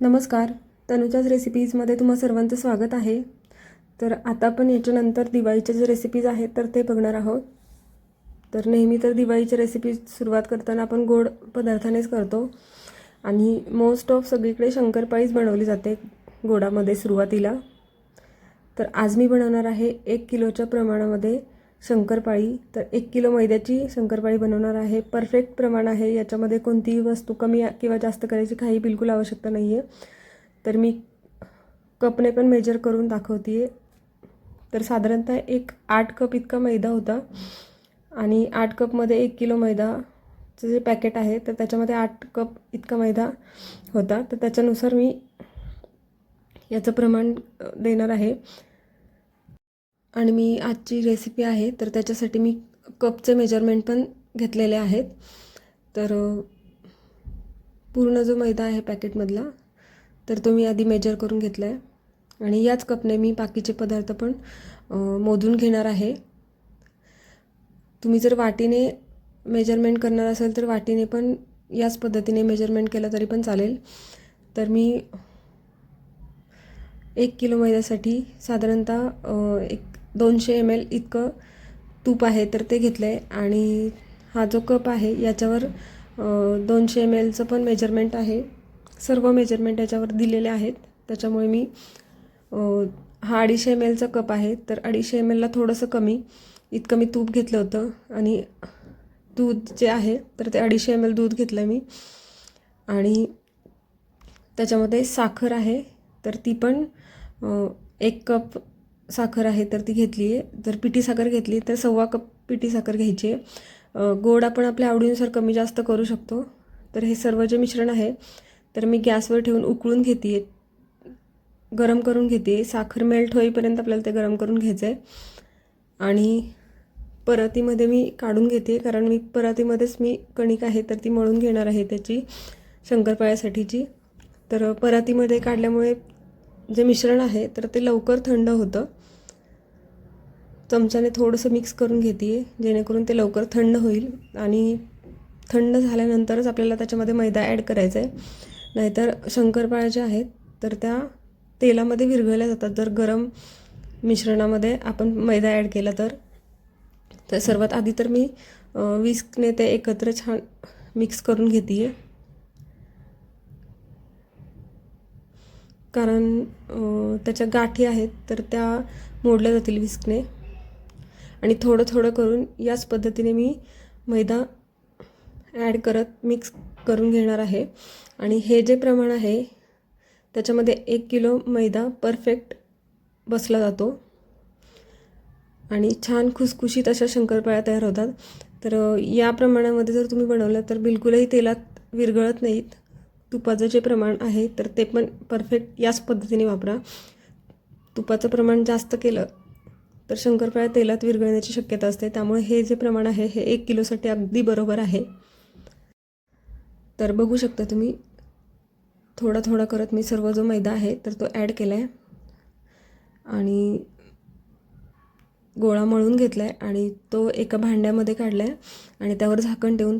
नमस्कार. तनुजाच रेसिपीजमध्ये तुम्हा सर्वांचं स्वागत आहे. तर आता आपण याच्यानंतर दिवाळीच्या जे रेसिपीज आहेत तर ते बघणार आहोत. तर नेहमी तर दिवाळीच्या रेसिपीज सुरुवात करताना आपण गोड पदार्थानेच करतो. आणि मोस्ट ऑफ सगळीकडे शंकरपाळीच बनवली जाते गोडामध्ये सुरुवातीला. तर आज मी बनवणार आहे एक किलोच्या प्रमाणामध्ये शंकरपाळी. तर एक किलो मैद्याची शंकरपाळी बनवणार आहे. परफेक्ट प्रमाण आहे. याच्यामध्ये कोणतीही वस्तू कमी किंवा जास्त करायची काही बिलकुल आवश्यकता नाही आहे तर मी कपने पण मेजर करून दाखवते आहे तर साधारणतः एक आठ कप इतका मैदा होता. आणि आठ कपमध्ये एक किलो मैदाचं जे पॅकेट आहे तर त्याच्यामध्ये आठ कप इतका मैदा होता. तर त्याच्यानुसार मी याचं प्रमाण देणार आहे. आणि मी आजची रेसिपी आहे तर त्याच्यासाठी मी कपचे मेजरमेंट पण घेतलेले आहेत. तर पूर्ण जो मैदा आहे पॅकेटमधला तर तो मी आधी मेजर करून घेतला आहे आणि याच कपने मी बाकीचे पदार्थ पण मोजून घेणार आहे. तुम्ही जर वाटीने मेजरमेंट करणार असेल तर वाटीने पण याच पद्धतीने मेजरमेंट केलं तरी पण चालेल. तर मी एक किलो मैद्यासाठी साधारणतः एक दोनशे एम एल इतकं तूप आहे तर ते घेतलं आहे आणि हा जो कप आहे याच्यावर दोनशे एम एलचं पण मेजरमेंट आहे. सर्व मेजरमेंट याच्यावर दिलेले आहेत. त्याच्यामुळे मी हा अडीचशे एम एलचा कप आहे. तर अडीचशे एम एलला थोडंसं कमी इतकं मी तूप घेतलं होतं. आणि दूध जे आहे तर ते अडीचशे एम एल दूध घेतलं मी. आणि त्याच्यामध्ये साखर आहे. तर ती पण एक कप साखर आहे तर ती घेतली आहे. जर पिठी साखर घेतली तर सव्वा कप पिठी साखर घ्यायची आहे. गोड आपण आपल्या आवडीनुसार कमी जास्त करू शकतो. तर हे सर्व जे मिश्रण आहे तर मी गॅसवर ठेवून उकळून घेते आहे गरम करून घेते साखर मेल्ट होईपर्यंत आपल्याला ते गरम करून घ्यायचं आहे आणि परातीमध्ये मी काढून घेते कारण मी परातीमध्येच मी कणिक आहे तर ती मळून घेणार आहे त्याची शंकरपाळ्यासाठीची. तर परातीमध्ये काढल्यामुळे जे मिश्रण आहे तर ते लवकर थंड होतं. चमच्याने थोडंसं मिक्स करून घेते जेणेकरून ते लवकर थंड होईल आणि थंड झाल्यानंतरच आपल्याला त्याच्यामध्ये मैदा ॲड करायचा आहे नाहीतर शंकरपाळ्या ज्या आहेत तर त्या तेलामध्ये विरघळल्या जातात. जर गरम मिश्रणामध्ये आपण मैदा ॲड केला तर तर सर्वात आधी तर मी विस्कने ते एकत्र छान मिक्स करून घेते कारण त्याच्या गाठी आहेत तर त्या मोडल्या जातील विस्कने आणि थोडं थोडं करून याच पद्धतीने मी मैदा ॲड करत मिक्स करून घेणार आहे. आणि हे जे प्रमाण आहे त्याच्यामध्ये एक किलो मैदा परफेक्ट बसला जातो. आणि छान खुसखुशीत अशा शंकरपाळ्या तयार होतात. तर या प्रमाणामध्ये जर तुम्ही बनवलं तर बिलकुलही तेलात विरघळत नाहीत. तुपाचं जे प्रमाण आहे तर ते पण परफेक्ट याच पद्धतीने वापरा. तुपाचं प्रमाण जास्त केलं तर शंकरपाळ्या तेलात विरघळण्याची शक्यता असते. त्यामुळे हे जे प्रमाण आहे हे एक किलोसाठी अगदी बरोबर आहे. तर बघू शकता तुम्ही थोडा थोडा करत मी सर्व जो मैदा आहे तर तो ॲड केला आहे आणि गोळा मळून घेतला आहे आणि तो एका भांड्यामध्ये काढला आहे आणि त्यावर झाकण ठेवून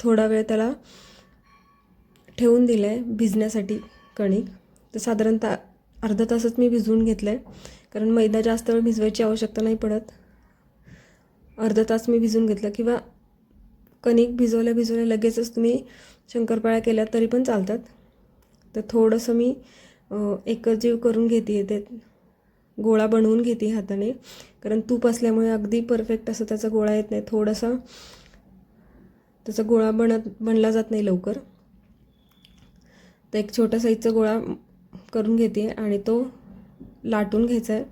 थोडा वेळ त्याला ठेवून दिलं आहे भिजण्यासाठी कणिक. तर साधारणतः अर्धा तासच मी भिजवून घेतलं आहे कारण मैदा जास्त वेळ भिजवायची आवश्यकता नाही पडत. अर्धा तास मी भिजवून घेतलं किंवा कणिक भिजवल्या भिजवल्या लगेचच तुम्ही शंकरपाळ्या केल्या तरी पण चालतात. तर थोडंसं मी एकजीव करून घेते ते गोळा बनवून घेते हाताने. कारण तूप असल्यामुळे अगदी परफेक्ट असं त्याचा गोळा येत नाही. थोडासा त्याचा गोळा बनत बनला जात नाही लवकर. तर एक छोटा साईजचा गोळा करून घेते आणि तो लाटून घ्यायचं आहे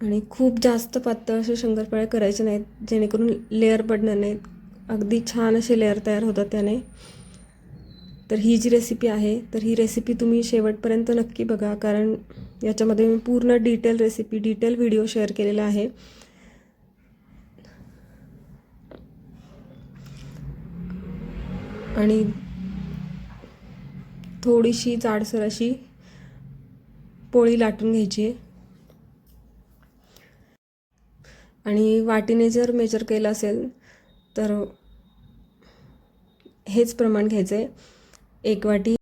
आणि खूप जास्त पातळ असे शंकरपाळे करायचे नाहीत जेणेकरून लेअर पडणार नाहीत. अगदी छान असे लेअर तयार होतात त्याने. तर ही जी रेसिपी आहे तर ही रेसिपी तुम्ही शेवटपर्यंत नक्की बघा कारण याच्यामध्ये मी पूर्ण detail recipe detail video share केलेला आहे. आणि थोडीशी जाडसर अशी पोळी लाटून घ्यायची. आहे आणि वाटीने जर मेजर केलं असेल तर हेच प्रमाण घ्यायचं आहे एक वाटी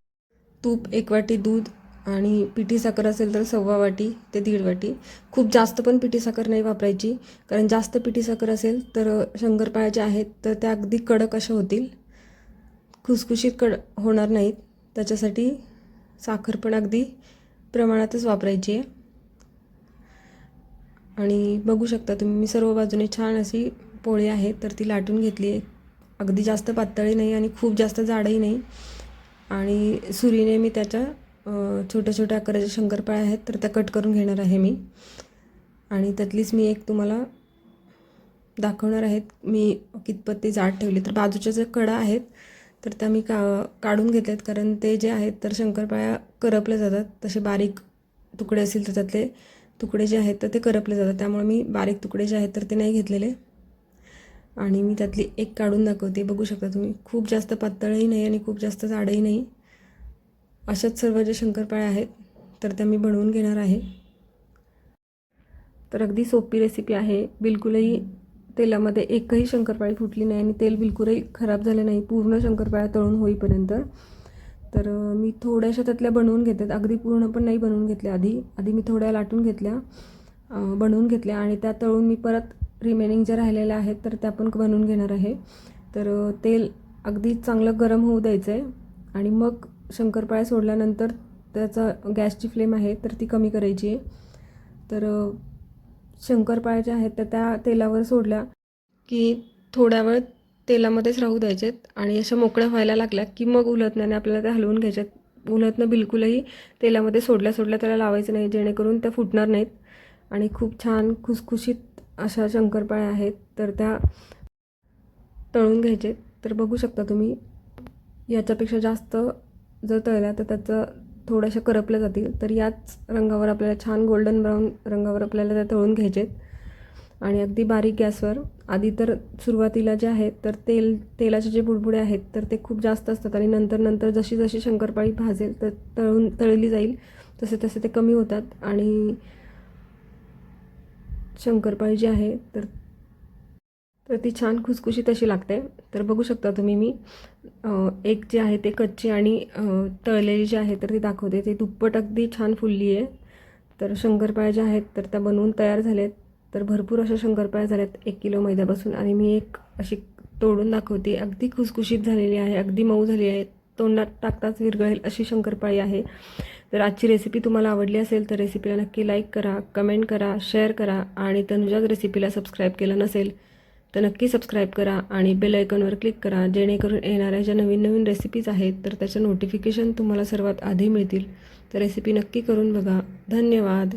तूप एक वाटी दूध आणि पिठी साखर असेल तर सव्वा वाटी ते दीड वाटी. खूप जास्त पण पिठी साखर नाही वापरायची. कारण जास्त पिठी साखर असेल तर शंकरपाळ्या ज्या आहेत तर त्या अगदी कडक अशा होतील. खुसखुशीत कड होणार नाहीत. त्याच्यासाठी साखर पण अगदी प्रमाणातच वापरायची आहे. आणि बघू शकता तुम्ही मी सर्व बाजूने छान अशी पोळी आहे तर ती लाटून घेतली आहे. अगदी जास्त पातळी नाही आणि खूप जास्त जाडही नाही. आणि सुरीने मी त्याच्या छोट्या छोट्या आकाराच्या शंकरपाळ्या आहेत तर त्या कट करून घेणार आहे मी. आणि त्यातलीच मी एक तुम्हाला दाखवणार आहेत मी कितपत ते जाड ठेवली तर बाजूच्या ज्या कडा आहेत तर त्या मी का काढून घेतल्यात. कारण ते जे आहेत तर शंकरपाळ्या करपल्या जातात. तसे बारीक तुकडे असतील तर त्यातले तुकडे जे आहेत तर ते करपले जातात. त्यामुळे मी बारीक तुकडे जे आहेत तर ते नाही घेतलेले. आणि मी त्यातली एक काढून दाखवते. बघू शकता तुम्ही. खूप जास्त पातळही नाही आणि खूप जास्त जाडही नाही. अशाच सर्व जे शंकरपाळ्या आहेत तर त्या मी बनवून घेणार आहे. तर अगदी सोपी रेसिपी आहे. बिलकुलही तेलामध्ये एकही शंकरपाळी फुटली नाही आणि तेल बिलकुलही खराब झालं नाही. पूर्ण शंकरपाळ्या तळून होईपर्यंत. तर मी थोड्याशा त्यातल्या बनवून घेते अगदी पूर्ण पण नाही बनवून घेतल्या आधी. आधी मी थोड्या लाटून घेतल्या बनवून घेतल्या आणि त्या तळून मी परत रिमेनिंग ज्या राहिलेल्या आहेत तर त्या पण बनवून घेणार आहे. तर तेल अगदी चांगलं गरम होऊ द्यायचं आहे आणि मग शंकरपाळ्या सोडल्यानंतर त्याचा गॅसची फ्लेम आहे तर ती कमी करायची आहे. तर शंकरपाळ्या ज्या आहेत त्या त्या तेलावर सोडल्या की थोड्या वेळ तेलामध्येच राहू द्यायचेत आणि अशा मोकळ्या व्हायला लागल्या की मग उलटण्याने आपल्याला त्या हलवून घ्यायच्यात. उलटणं बिलकुलही तेलामध्ये सोडल्या सोडल्या त्याला लावायचं नाही जेणेकरून त्या फुटणार नाहीत. आणि खूप छान खुसखुशीत अशा शंकरपाळ्या आहेत तर त्या तळून घ्यायचे तर बघू शकता तुम्ही याच्यापेक्षा जास्त जर तळल्या तर त्याचं थोड्याशा करपल्या जातील. तर याच रंगावर आपल्याला छान गोल्डन ब्राऊन रंगावर आपल्याला त्या तळून घ्यायचेत. आणि अगदी बारीक गॅसवर. आधी तर सुरुवातीला जे आहेत तर तेल तेलाचे जे बुडबुडे आहेत तर ते खूप जास्त असतात. आणि नंतर नंतर जशी जशी शंकरपाळी भाजेल तर तळून तळली जाईल. तसे तसे ते कमी होतात. आणि शंकरपाळी जी आहे तर तर ती छान खुसखुशीत अशी लागते. तर बघू शकता तुम्ही मी. एक जे आहे ते कच्ची आणि तळलेली जी आहे तर ती दाखवते. ती दुप्पट अगदी छान फुलली आहे. तर शंकरपाळ्या ज्या आहेत तर त्या बनवून तयार झाल्यात तर भरपूर अशा शंकरपाळ्या झाल्यात एक किलो मैद्यापासून. आणि मी एक अशी तोडून दाखवते. अगदी खुसखुशीत झालेली आहे. अगदी मऊ झाली आहे. तोंडात टाकताच विरघळेल अशी शंकरपाळी आहे. तर आजची रेसिपी तुम्हाला आवडली असेल तर रेसिपीला नक्की लाईक करा कमेंट करा शेअर करा आणि तनुजाच रेसिपीला सबस्क्राईब केलं नसेल तर नक्की सबस्क्राईब करा आणि बेल आयकॉनवर क्लिक करा जेणेकरून येणाऱ्या ज्या नवीन नवीन रेसिपीज आहेत तर त्याचं नोटिफिकेशन तुम्हाला सर्वात आधी मिळतील. तर रेसिपी नक्की करून बघा. धन्यवाद.